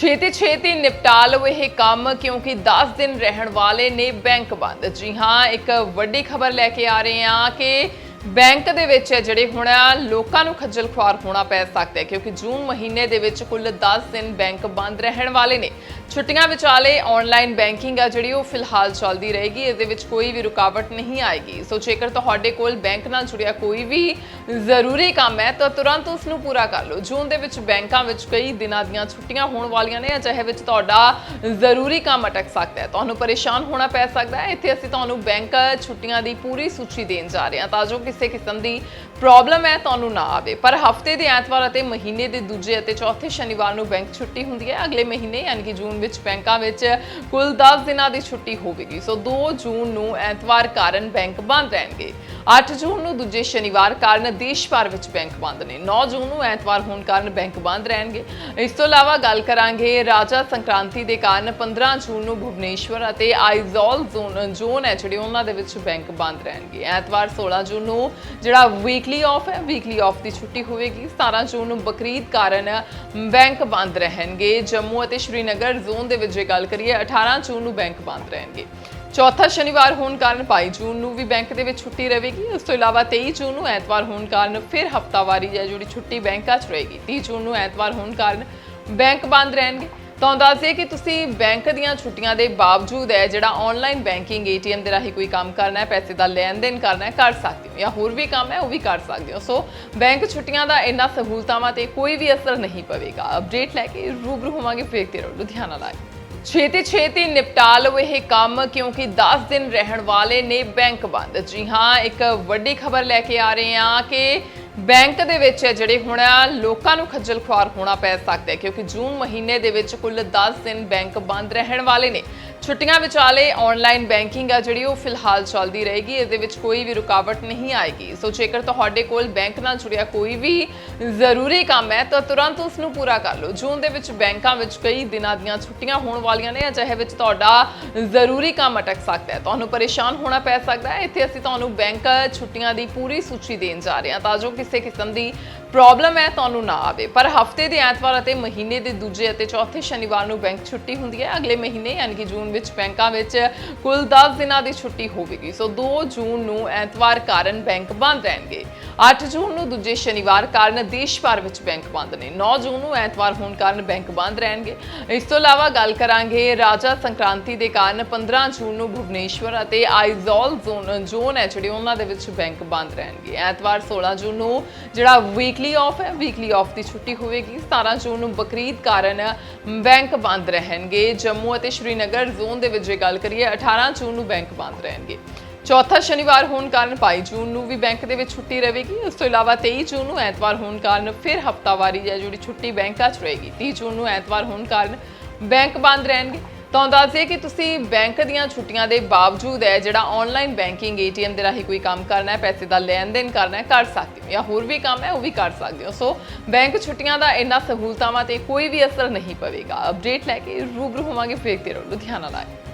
ਛੇਤੀ ਛੇਤੀ ਨਿਪਟਾ ਲਓ ਇਹ ਕੰਮ, ਕਿਉਂਕਿ 10 ਦਿਨ ਰਹਿਣ ਵਾਲੇ ਨੇ ਬੈਂਕ ਬੰਦ। ਜੀ ਹਾਂ, ਇੱਕ ਵੱਡੀ ਖਬਰ ਲੈ ਕੇ ਆ ਰਹੇ ਹਾਂ ਕਿ ਬੈਂਕ ਦੇ ਵਿੱਚ ਹੈ ਜਿਹੜੇ ਹੁਣ ਲੋਕਾਂ ਨੂੰ ਖੱਜਲ ਖੁਆਰ ਹੋਣਾ ਪੈ ਸਕਦਾ ਹੈ, ਕਿਉਂਕਿ ਜੂਨ ਮਹੀਨੇ ਦੇ ਵਿੱਚ ਕੁੱਲ 10 ਦਿਨ ਬੈਂਕ ਬੰਦ ਰਹਿਣ ਵਾਲੇ ਨੇ। ਛੁੱਟੀਆਂ ਵਿਚਾਲੇ ਆਨਲਾਈਨ ਬੈਂਕਿੰਗ ਆ ਜਿਹੜੀ ਉਹ ਫਿਲਹਾਲ ਚੱਲਦੀ ਰਹੇਗੀ, ਇਸ ਦੇ ਵਿੱਚ ਕੋਈ ਵੀ ਰੁਕਾਵਟ ਨਹੀਂ ਆਏਗੀ। ਸੋ ਜੇਕਰ ਤੁਹਾਡੇ ਕੋਲ ਬੈਂਕ ਨਾਲ ਜੁੜਿਆ ਕੋਈ ਵੀ ਜ਼ਰੂਰੀ ਕੰਮ ਹੈ, ਤਾਂ ਤੁਰੰਤ ਉਸ ਨੂੰ ਪੂਰਾ ਕਰ ਲਓ। ਜੂਨ ਦੇ ਵਿੱਚ ਬੈਂਕਾਂ ਵਿੱਚ ਕਈ ਦਿਨਾਂ ਦੀਆਂ ਛੁੱਟੀਆਂ ਹੋਣ ਵਾਲੀਆਂ ਨੇ, ਅਜਿਹੇ ਵਿੱਚ ਤੁਹਾਡਾ ਜ਼ਰੂਰੀ ਕੰਮ ਅਟਕ ਸਕਦਾ ਹੈ। ਤੁਹਾਨੂੰ ਪਰੇਸ਼ਾਨ ਹੋਣਾ ਪੈ ਸਕਦਾ ਹੈ। ਇੱਥੇ ਅਸੀਂ ਤੁਹਾਨੂੰ ਬੈਂਕ ਛੁੱਟੀਆਂ ਦੀ ਪੂਰੀ ਸੂਚੀ ਦੇਣ ਜਾ ਰਹੇ ਹਾਂ। ਤਾਂ ਜੋ ਕਿਸੇ ਕਿਸਮ ਦੀ ਪ੍ਰੋਬਲਮ ਹੈ ਤੁਹਾਨੂੰ ਨਾ ਆਵੇ। ਪਰ ਹਫ਼ਤੇ ਦੇ ਐਤਵਾਰ ਅਤੇ ਮਹੀਨੇ ਦੇ ਦੂਜੇ ਅਤੇ ਚੌਥੇ ਸ਼ਨੀਵਾਰ ਨੂੰ ਬੈਂਕ ਛੁੱਟੀ ਹੁੰਦੀ ਹੈ। ਅਗਲੇ ਮਹੀਨੇ ਯਾਨੀ ਕਿ ਜੂਨ ਵਿੱਚ ਬੈਂਕਾਂ ਵਿੱਚ ਕੁੱਲ 10 ਦਿਨਾਂ ਦੀ ਛੁੱਟੀ ਹੋਵੇਗੀ। ਸੋ 2 ਜੂਨ ਨੂੰ ਐਤਵਾਰ ਕਾਰਨ ਬੈਂਕ ਬੰਦ ਰਹਿਣਗੇ। 8 ਜੂਨ ਨੂੰ ਦੂਜੇ ਸ਼ਨੀਵਾਰ ਕਾਰਨ ਦੇਸ਼ ਭਰ ਵਿੱਚ ਬੈਂਕ ਬੰਦ ਨੇ। 9 ਜੂਨ ਨੂੰ ਐਤਵਾਰ ਹੋਣ ਕਾਰਨ ਬੈਂਕ ਬੰਦ ਰਹਿਣਗੇ। ਇਸ ਤੋਂ ਇਲਾਵਾ ਗੱਲ ਕਰਾਂਗੇ ਰਾਜਾ ਸੰਕ੍ਰਾਂਤੀ ਦੇ ਕਾਰਨ 15 ਜੂਨ ਨੂੰ ਭੁਵਨੇਸ਼ਵਰ ਅਤੇ ਆਈਜ਼ੋਲ ਜ਼ੋਨ ਜ਼ੋਨ ਹੈ, ਜਿਹੜੇ ਉਹਨਾਂ ਦੇ ਵਿੱਚ ਬੈਂਕ ਬੰਦ ਰਹਿਣਗੇ। ਐਤਵਾਰ 16 ਜੂਨ ਨੂੰ ਜਿਹੜਾ ਵੀਕ ਵੀਕਲੀ ਆਫ ਹੈ ਵੀਕਲੀ ਆਫ ਦੀ ਛੁੱਟੀ ਹੋਵੇਗੀ। 17 ਜੂਨ ਨੂੰ ਬਕਰੀਦ ਕਾਰਨ ਬੈਂਕ ਬੰਦ ਰਹਿਣਗੇ। ਜੰਮੂ ਅਤੇ ਸ਼੍ਰੀਨਗਰ ਜ਼ੋਨ ਦੇ ਵਿੱਚ ਜੇ ਗੱਲ ਕਰੀਏ 18 ਜੂਨ ਨੂੰ ਬੈਂਕ ਬੰਦ ਰਹਿਣਗੇ। ਚੌਥਾ ਸ਼ਨੀਵਾਰ ਹੋਣ ਕਾਰਨ 22 ਜੂਨ ਨੂੰ ਵੀ ਬੈਂਕ ਦੇ ਵਿੱਚ ਛੁੱਟੀ ਰਹੇਗੀ। ਉਸ ਤੋਂ ਇਲਾਵਾ 23 ਜੂਨ ਨੂੰ ਐਤਵਾਰ ਹੋਣ ਕਾਰਨ ਫਿਰ ਹਫਤਾਵਾਰੀ ਹੈ, ਜਿਹੜੀ ਛੁੱਟੀ ਬੈਂਕਾਂ 'ਚ ਰਹੇਗੀ। 30 ਜੂਨ ਨੂੰ ਐਤਵਾਰ ਹੋਣ ਕਾਰਨ ਬੈਂਕ ਬੰਦ ਰਹਿਣਗੇ। ਤਾਂ ਦੱਸਦੇ ਕਿ ਤੁਸੀਂ ਬੈਂਕ ਦੀਆਂ ਛੁੱਟੀਆਂ ਦੇ ਬਾਵਜੂਦ ਹੈ ਜਿਹੜਾ ਆਨਲਾਈਨ ਬੈਂਕਿੰਗ ਏਟੀਐਮ ਦੇ ਰਾਹੀਂ ਕੋਈ ਕੰਮ ਕਰਨਾ ਹੈ, ਪੈਸੇ ਦਾ ਲੈਣ ਦੇਣ ਕਰਨਾ ਹੈ, ਕਰ ਸਕਦੇ ਹੋ ਜਾਂ ਹੋਰ ਵੀ ਕੰਮ ਹੈ, ਉਹ ਵੀ ਕਰ ਸਕਦੇ ਹੋ। ਸੋ ਬੈਂਕ ਛੁੱਟੀਆਂ ਦਾ ਇਹਨਾਂ ਸਹੂਲਤਾਵਾਂ ਤੇ ਕੋਈ ਵੀ ਅਸਰ ਨਹੀਂ ਪਵੇਗਾ। ਅਪਡੇਟ ਲੈ ਕੇ ਰੂਬਰੂ ਹੋਵਾਂਗੇ ਵੇਖਦੇ ਰਹੋ ਲੁਧਿਆਣਾ ਲਾਈਵ ਛੇਤੀ ਛੇਤੀ ਨਿਪਟਾ ਲਓ ਇਹ ਕੰਮ ਕਿਉਂਕਿ 10 ਦਿਨ ਰਹਿਣ ਵਾਲੇ ਨੇ ਬੈਂਕ ਬੰਦ। ਜੀ ਹਾਂ, ਇੱਕ ਵੱਡੀ ਖਬਰ ਲੈ ਕੇ ਆ ਰਹੇ ਹਾਂ ਕਿ ਬੈਂਕ ਦੇ ਵਿੱਚ ਹੈ ਜਿਹੜੇ ਹੁਣ ਲੋਕਾਂ ਨੂੰ ਖੱਜਲ ਖੁਆਰ ਹੋਣਾ ਪੈ ਸਕਦਾ ਹੈ, ਕਿਉਂਕਿ ਜੂਨ ਮਹੀਨੇ ਦੇ ਵਿੱਚ ਕੁੱਲ 10 ਦਿਨ ਬੈਂਕ ਬੰਦ ਰਹਿਣ ਵਾਲੇ ਨੇ। ਛੁੱਟੀਆਂ ਵਿਚਾਲੇ ਆਨਲਾਈਨ ਬੈਂਕਿੰਗ ਆ ਜਿਹੜੀ ਉਹ ਫਿਲਹਾਲ ਚੱਲਦੀ ਰਹੇਗੀ ਇਸ ਦੇ ਵਿੱਚ ਕੋਈ ਵੀ ਰੁਕਾਵਟ ਨਹੀਂ ਆਏਗੀ। ਸੋ ਜੇਕਰ ਤੁਹਾਡੇ ਕੋਲ ਬੈਂਕ ਨਾਲ ਜੁੜਿਆ ਕੋਈ ਵੀ ਜ਼ਰੂਰੀ ਕੰਮ ਹੈ, ਤਾਂ ਤੁਰੰਤ ਉਸ ਨੂੰ ਪੂਰਾ ਕਰ ਲਓ। ਜੂਨ ਦੇ ਵਿੱਚ ਬੈਂਕਾਂ ਵਿੱਚ ਕਈ ਦਿਨਾਂ ਦੀਆਂ ਛੁੱਟੀਆਂ ਹੋਣ ਵਾਲੀਆਂ ਨੇ, ਅਜਿਹੇ ਵਿੱਚ ਤੁਹਾਡਾ ਜ਼ਰੂਰੀ ਕੰਮ ਅਟਕ ਸਕਦਾ ਹੈ। ਤੁਹਾਨੂੰ ਪਰੇਸ਼ਾਨ ਹੋਣਾ ਪੈ ਸਕਦਾ ਹੈ। ਇੱਥੇ ਅਸੀਂ ਤੁਹਾਨੂੰ ਬੈਂਕ ਛੁੱਟੀਆਂ ਦੀ ਪੂਰੀ ਸੂਚੀ ਦੇਣ ਜਾ ਰਹੇ ਹਾਂ। ਤਾਂ ਜੋ ਕਿਸੇ ਕਿਸਮ ਦੀ ਪ੍ਰੋਬਲਮ ਹੈ ਤੁਹਾਨੂੰ ਨਾ ਆਵੇ। ਪਰ ਹਫ਼ਤੇ ਦੇ ਐਤਵਾਰ ਅਤੇ ਮਹੀਨੇ ਦੇ ਦੂਜੇ ਅਤੇ ਚੌਥੇ ਸ਼ਨੀਵਾਰ ਨੂੰ ਬੈਂਕ ਛੁੱਟੀ ਹੁੰਦੀ ਹੈ। ਅਗਲੇ ਮਹੀਨੇ ਯਾਨੀ ਕਿ ਜੂਨ ਵਿੱਚ ਬੈਂਕਾਂ ਵਿੱਚ ਕੁੱਲ 10 ਦਿਨਾਂ ਦੀ ਛੁੱਟੀ ਹੋਵੇਗੀ। ਸੋ 2 ਜੂਨ ਨੂੰ ਐਤਵਾਰ ਕਾਰਨ ਬੈਂਕ ਬੰਦ ਰਹਿਣਗੇ। 8 ਜੂਨ ਨੂੰ ਦੂਜੇ ਸ਼ਨੀਵਾਰ ਕਾਰਨ ਦੇਸ਼ ਭਰ ਵਿੱਚ ਬੈਂਕ ਬੰਦ ਨੇ। 9 ਜੂਨ ਨੂੰ ਐਤਵਾਰ ਹੋਣ ਕਾਰਨ ਬੈਂਕ ਬੰਦ ਰਹਿਣਗੇ। ਇਸ ਤੋਂ ਇਲਾਵਾ ਗੱਲ ਕਰਾਂਗੇ ਰਾਜਾ ਸੰਕ੍ਰਾਂਤੀ ਦੇ ਕਾਰਨ 15 ਜੂਨ ਨੂੰ ਭੁਵਨੇਸ਼ਵਰ ਅਤੇ ਆਈਜ਼ੋਲ ਜ਼ੋਨ ਜ਼ੋਨ ਹੈ ਜਿਹੜੇ ਉਹਨਾਂ ਦੇ ਵਿੱਚ ਬੈਂਕ ਬੰਦ ਰਹਿਣਗੇ। ਐਤਵਾਰ 16 ਜੂਨ ਨੂੰ ਜਿਹੜਾ ਵੀਕ ਵੀਕਲੀ ਆਫ ਹੈ ਵੀਕਲੀ ਆਫ ਦੀ ਛੁੱਟੀ ਹੋਵੇਗੀ। 17 ਜੂਨ ਨੂੰ ਬਕਰੀਦ ਕਾਰਨ ਬੈਂਕ ਬੰਦ ਰਹਿਣਗੇ। ਜੰਮੂ ਅਤੇ ਸ਼੍ਰੀਨਗਰ ਜ਼ੋਨ ਦੇ ਵਿੱਚ ਜੇ ਗੱਲ ਕਰੀਏ 18 ਜੂਨ ਨੂੰ ਬੈਂਕ ਬੰਦ ਰਹਿਣਗੇ। ਚੌਥਾ ਸ਼ਨੀਵਾਰ ਹੋਣ ਕਾਰਨ 22 ਜੂਨ ਨੂੰ ਵੀ ਬੈਂਕ ਦੇ ਵਿੱਚ ਛੁੱਟੀ ਰਹੇਗੀ। ਉਸ ਤੋਂ ਇਲਾਵਾ 23 ਜੂਨ ਨੂੰ ਐਤਵਾਰ ਹੋਣ ਕਾਰਨ ਫਿਰ ਹਫਤਾਵਾਰੀ ਜਿਹੜੀ ਛੁੱਟੀ ਬੈਂਕਾਂ 'ਚ ਰਹੇਗੀ। 30 ਜੂਨ ਨੂੰ ਐਤਵਾਰ ਹੋਣ ਕਾਰਨ ਬੈਂਕ ਬੰਦ ਰਹਿਣਗੇ। ਤਾਂ ਦੱਸਦੇ ਕਿ ਤੁਸੀਂ ਬੈਂਕ ਦੀਆਂ ਛੁੱਟੀਆਂ ਦੇ ਬਾਵਜੂਦ ਹੈ ਜਿਹੜਾ ਆਨਲਾਈਨ ਬੈਂਕਿੰਗ ਏਟੀਐਮ ਦੇ ਰਾਹੀਂ ਕੋਈ ਕੰਮ ਕਰਨਾ ਹੈ, ਪੈਸੇ ਦਾ ਲੈਣ ਦੇਣ ਕਰਨਾ ਹੈ, ਕਰ ਸਕਦੇ ਹੋ ਜਾਂ ਹੋਰ ਵੀ ਕੰਮ ਹੈ, ਉਹ ਵੀ ਕਰ ਸਕਦੇ ਹੋ। ਸੋ ਬੈਂਕ ਛੁੱਟੀਆਂ ਦਾ ਇੰਨਾ ਸਹੂਲਤਾਵਾਂ ਤੇ ਕੋਈ ਵੀ ਅਸਰ ਨਹੀਂ ਪਵੇਗਾ। ਅਪਡੇਟ ਲੈ ਕੇ ਰੂਬਰੂ ਹੋਵਾਂਗੇ ਵੇਖਦੇ ਰਹੋ ਲੁਧਿਆਣਾ ਲਾਈਵ